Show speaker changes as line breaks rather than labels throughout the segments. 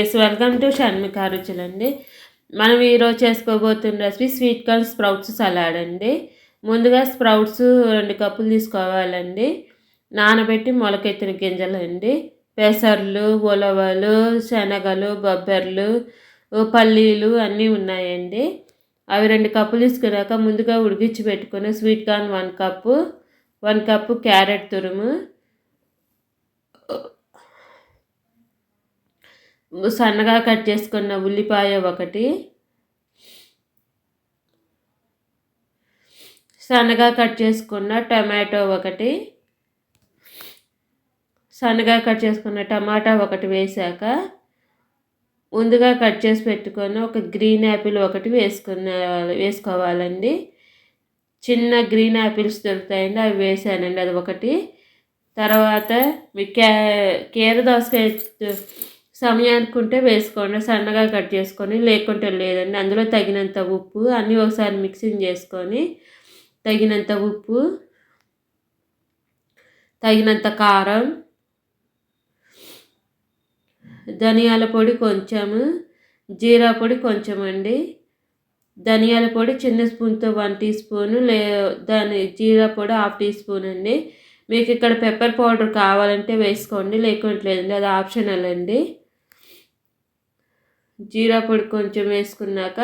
yes welcome to షణ్మిక అండి మనం ఈరోజు చేసుకోబోతున్న recipe sweet corn sprouts salad అండి ముందుగా స్ప్రౌట్స్ రెండు కప్పులు తీసుకోవాలండి నానబెట్టి మొలకెత్తిన గింజలు అండి పెసర్లు ఉలవలు శనగలు బొబ్బర్లు పల్లీలు అన్నీ ఉన్నాయండి అవి రెండు కప్పులు తీసుకున్నాక ముందుగా ఉడికించి పెట్టుకున్న sweet corn one cup one cup carrot తురుము సన్నగా కట్ చేసుకున్న ఉల్లిపాయ ఒకటి సన్నగా కట్ చేసుకున్న టమాటో ఒకటి సన్నగా కట్ చేసుకున్న టమాటా ఒకటి వేశాక ముందుగా కట్ చేసి పెట్టుకొని ఒక గ్రీన్ యాపిల్ ఒకటి వేసుకున్న వేసుకోవాలండి చిన్న గ్రీన్ యాపిల్స్ దొరుకుతాయండి అవి వేసానండి అది ఒకటి తర్వాత మీ కే కీర దోసకాయ సమయానుకుంటే వేసుకోండి సన్నగా కట్ చేసుకొని లేకుంటే లేదండి అందులో తగినంత ఉప్పు అన్నీ ఒకసారి మిక్సింగ్ చేసుకొని తగినంత ఉప్పు తగినంత కారం ధనియాల పొడి కొంచెము జీరా పొడి కొంచెం అండి ధనియాల పొడి చిన్న స్పూన్తో వన్ టీ స్పూను లే దాని జీరా పొడి హాఫ్ టీ స్పూన్ అండి మీకు ఇక్కడ పెప్పర్ పౌడర్ కావాలంటే వేసుకోండి లేకుంటే లేదండి అది ఆప్షనల్ అండి జీరా పొడి కొంచెం వేసుకున్నాక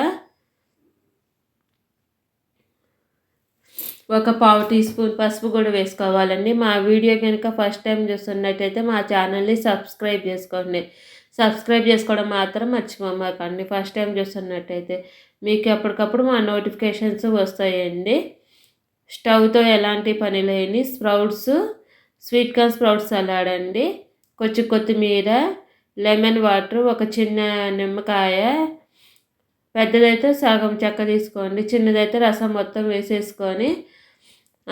ఒక పావు టీ స్పూన్ పసుపు కూడా వేసుకోవాలండి మా వీడియో కనుక ఫస్ట్ టైం చూస్తున్నట్టయితే మా ఛానల్ని సబ్స్క్రైబ్ చేసుకోండి సబ్స్క్రైబ్ చేసుకోవడం మాత్రం మర్చిపోమాకండి ఫస్ట్ టైం చూస్తున్నట్టయితే మీకు ఎప్పటికప్పుడు మా నోటిఫికేషన్స్ వస్తాయండి స్టవ్తో ఎలాంటి పని లేని స్ప్రౌట్స్ స్వీట్ కార్న్ స్ప్రౌట్స్ అలాడండి కొంచెం కొత్తిమీర లెమన్ వాటర్ ఒక చిన్న నిమ్మకాయ పెద్దదైతే సగం చెక్క తీసుకోండి చిన్నదైతే రసం మొత్తం వేసేసుకొని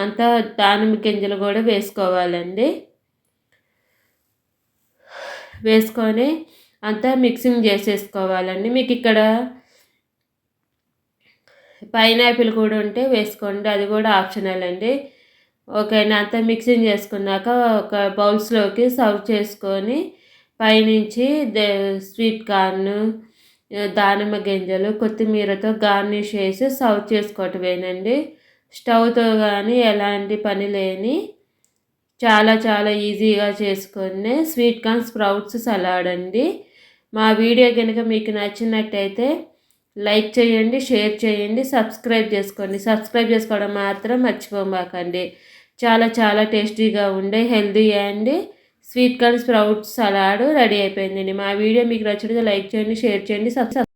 అంతా దానిమ్మ గింజలు కూడా వేసుకోవాలండి వేసుకొని అంతా మిక్సింగ్ చేసేసుకోవాలండి మీకు ఇక్కడ పైనాపిల్ కూడా ఉంటే వేసుకోండి అది కూడా ఆప్షనల్ అండి ఓకేనా అంతా మిక్సింగ్ చేసుకున్నాక ఒక బౌల్స్లోకి సర్వ్ చేసుకొని పైనుంచి స్వీట్ కార్న్ దానిమ్మ గింజలు కొత్తిమీరతో గార్నిష్ చేసి సర్వ్ చేసుకోవటమేనండి స్టవ్తో కానీ ఎలాంటి పని లేని చాలా చాలా ఈజీగా చేసుకునే స్వీట్ కార్న్ స్ప్రౌట్స్ సలాడ్ అండి మా వీడియో కనుక మీకు నచ్చినట్టయితే లైక్ చేయండి షేర్ చేయండి సబ్స్క్రైబ్ చేసుకోండి సబ్స్క్రైబ్ చేసుకోవడం మాత్రం మర్చిపోమాకండి చాలా చాలా టేస్టీగా ఉండే హెల్దీ అండి sweet corn sprouts salad ready అయిపోయిందండి మా వీడియో మీకు నచ్చినట్లయితే లైక్ చేయండి షేర్ చేయండి సబ్స్క్రైబ్